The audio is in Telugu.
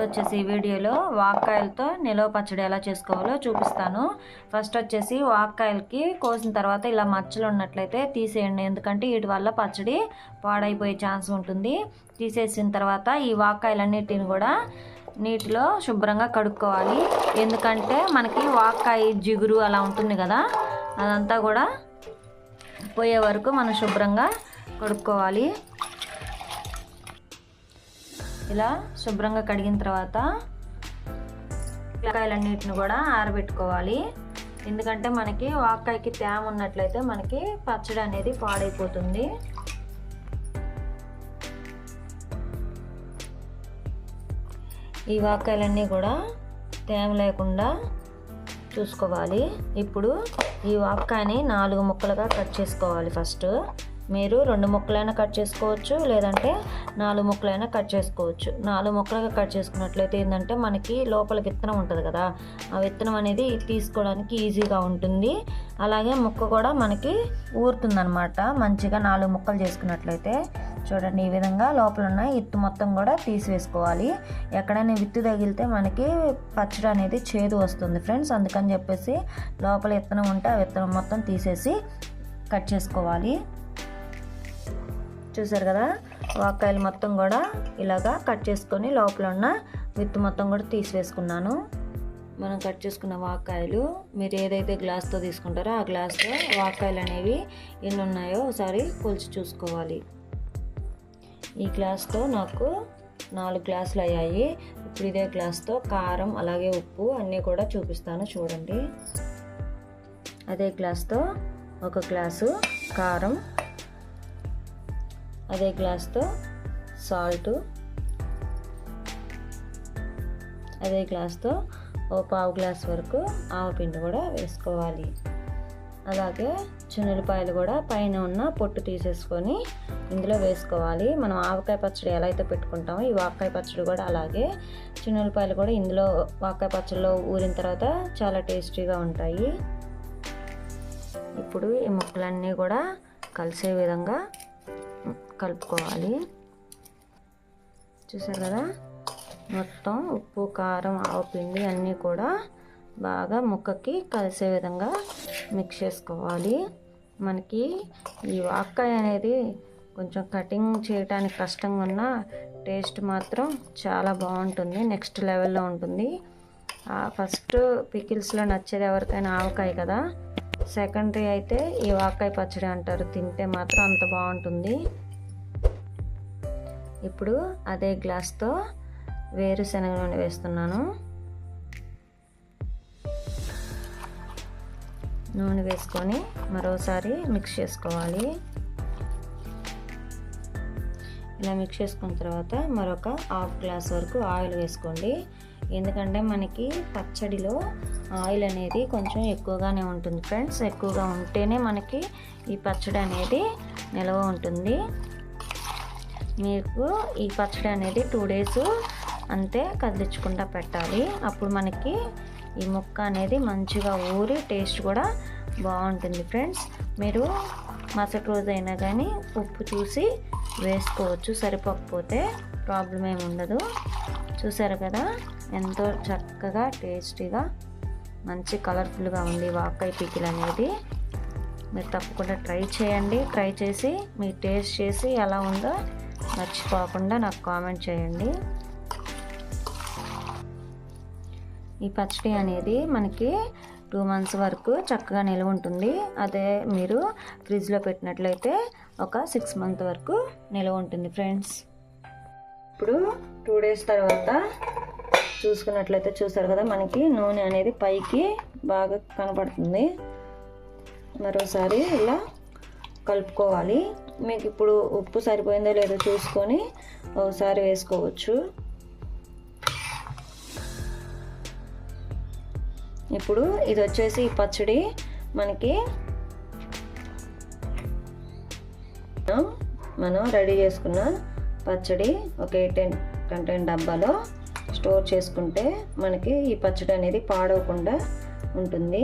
వచ్చేసి వీడియోలో వాక్కాయలతో నిలవ పచ్చడి ఎలా చేసుకోవాలో చూపిస్తాను. ఫస్ట్ వచ్చేసి వాక్కాయలకి కోసిన తర్వాత ఇలా మచ్చలు ఉన్నట్లయితే తీసేయండి. ఎందుకంటే వీటి వల్ల పచ్చడి పాడైపోయే ఛాన్స్ ఉంటుంది. తీసేసిన తర్వాత ఈ వాక్కాయలన్నిటిని కూడా నీటిలో శుభ్రంగా కడుక్కోవాలి. ఎందుకంటే మనకి వాక్కాయ జిగురు అలా ఉంటుంది కదా అదంతా కూడా పోయే వరకు మనం శుభ్రంగా కడుక్కోవాలి. ఇలా శుభ్రంగా కడిగిన తర్వాత పిల్లకాయలన్నిటిని కూడా ఆరబెట్టుకోవాలి. ఎందుకంటే మనకి వాకాయకి తేమ ఉన్నట్లయితే మనకి పచ్చడి అనేది పాడైపోతుంది. ఈ వాకాయలన్నీ కూడా తేమ లేకుండా చూసుకోవాలి. ఇప్పుడు ఈ వాక్కాయని నాలుగు ముక్కలుగా కట్ చేసుకోవాలి ఫస్ట్. మీరు రెండు ముక్కలైనా కట్ చేసుకోవచ్చు లేదంటే నాలుగు ముక్కలైనా కట్ చేసుకోవచ్చు. నాలుగు ముక్కలుగా కట్ చేసుకున్నట్లయితే ఏంటంటే మనకి లోపల విత్తనం ఉంటుంది కదా ఆ విత్తనం అనేది తీసుకోవడానికి ఈజీగా ఉంటుంది. అలాగే ముక్క కూడా మనకి ఊరుతుందనమాట మంచిగా నాలుగు ముక్కలు చేసుకున్నట్లయితే చూడండి ఈ విధంగా లోపల ఉన్న ఇత్తు మొత్తం కూడా తీసివేసుకోవాలి. ఎక్కడైనా విత్తు తగిలితే మనకి పచ్చడి అనేది చేదు వస్తుంది ఫ్రెండ్స్. అందుకని చెప్పేసి లోపల విత్తనం ఉంటే ఆ విత్తనం మొత్తం తీసేసి కట్ చేసుకోవాలి. చూసారు కదా? వాకాయలు మొత్తం కూడా ఇలాగా కట్ చేసుకొని లోపల ఉన్న విత్తు మొత్తం కూడా తీసివేసుకున్నాను. మనం కట్ చేసుకున్న వాకాయలు మీరు ఏదైతే గ్లాస్తో తీసుకుంటారో ఆ గ్లాస్తో వాకాయలు అనేవి ఎన్ని ఉన్నాయో ఒకసారి కొలిచి చూసుకోవాలి. ఈ గ్లాస్తో నాకు నాలుగు గ్లాసులు అయ్యాయి. ఇప్పుడు ఇదే గ్లాస్తో కారం అలాగే ఉప్పు అన్నీ కూడా చూపిస్తాను చూడండి. అదే గ్లాస్తో ఒక గ్లాసు కారం అదే గ్లాస్తో సాల్టు అదే గ్లాస్తో ఓ పావు గ్లాస్ వరకు ఆవపిండి కూడా వేసుకోవాలి. అలాగే చున్నెలపాయలు కూడా పైన ఉన్న పొట్టు తీసేసుకొని ఇందులో వేసుకోవాలి. మనం ఆవకాయ పచ్చడి ఎలా అయితే పెట్టుకుంటామో ఈ వాకాయ పచ్చడి కూడా అలాగే చున్నెలపాయలు కూడా ఇందులో వాకాయ పచ్చడిలో ఊరిన తర్వాత చాలా టేస్టీగా ఉంటాయి. ఇప్పుడు ఈ ముక్కలన్నీ కూడా కలిసే విధంగా కలుపుకోవాలి. చూసారు కదా? మొత్తం ఉప్పు కారం ఆవపిండి అన్నీ కూడా బాగా ముక్కకి కలిసే విధంగా మిక్స్ చేసుకోవాలి. మనకి ఈ వాక్కాయ అనేది కొంచెం కటింగ్ చేయడానికి కష్టంగా ఉన్న టేస్ట్ మాత్రం చాలా బాగుంటుంది. నెక్స్ట్ లెవెల్లో ఉంటుంది. ఫస్ట్ పికిల్స్లో నచ్చేది ఎవరికైనా ఆవకాయ కదా? సెకండరీ అయితే ఈ వాకాయ పచ్చడి అంటారు. తింటే మాత్రం అంత బాగుంటుంది. ఇప్పుడు అదే గ్లాస్తో వేరుశనగ నూనె వేస్తున్నాను. నూనె వేసుకొని మరోసారి మిక్స్ చేసుకోవాలి. ఇలా మిక్స్ చేసుకున్న తర్వాత మరొక హాఫ్ గ్లాస్ వరకు ఆయిల్ వేసుకోండి. ఎందుకంటే మనకి పచ్చడిలో ఆయిల్ అనేది కొంచెం ఎక్కువగానే ఉంటుంది ఫ్రెండ్స్. ఎక్కువగా ఉంటేనే మనకి ఈ పచ్చడి అనేది నిల్వ ఉంటుంది. మీకు ఈ పచ్చడి అనేది టూ డేస్ అంతే కదిలించకుండా పెట్టాలి. అప్పుడు మనకి ఈ ముక్క అనేది మంచిగా ఊరి టేస్ట్ కూడా బాగుంటుంది ఫ్రెండ్స్ మీరు మరుసటి రోజు అయినా కానీ ఉప్పు చూసి వేసుకోవచ్చు సరిపోకపోతే ప్రాబ్లం ఏమి ఉండదు. చూసారు కదా? ఎంతో చక్కగా టేస్టీగా మంచి కలర్ఫుల్గా ఉంది వాకాయ పికిల్ అనేది. మీరు తప్పకుండా ట్రై చేయండి. ట్రై చేసి మీరు టేస్ట్ చేసి ఎలా ఉందో మర్చిపోకుండా నాకు కామెంట్ చేయండి. ఈ పచ్చడి అనేది మనకి టూ మంత్స్ వరకు చక్కగా నిల్వ ఉంటుంది. అదే మీరు ఫ్రిడ్జ్లో పెట్టినట్లయితే ఒక సిక్స్ మంత్ వరకు నిల్వ ఉంటుంది ఫ్రెండ్స్. ఇప్పుడు టూ డేస్ తర్వాత చూసుకున్నట్లయితే చూసారు కదా మనకి నూనె అనేది పైకి బాగా కనపడుతుంది. మరోసారి ఇలా కలుపుకోవాలి. మీకు ఇప్పుడు ఉప్పు సరిపోయిందో లేదో చూసుకొని ఒకసారి వేసుకోవచ్చు. ఇప్పుడు ఇది వచ్చేసి ఈ పచ్చడి మనకి మనం రెడీ చేసుకున్న పచ్చడి ఒక ఎయిట్ కంటెంట్ డబ్బాలో స్టోర్ చేసుకుంటే మనకి ఈ పచ్చడి అనేది పాడవకుండా ఉంటుంది.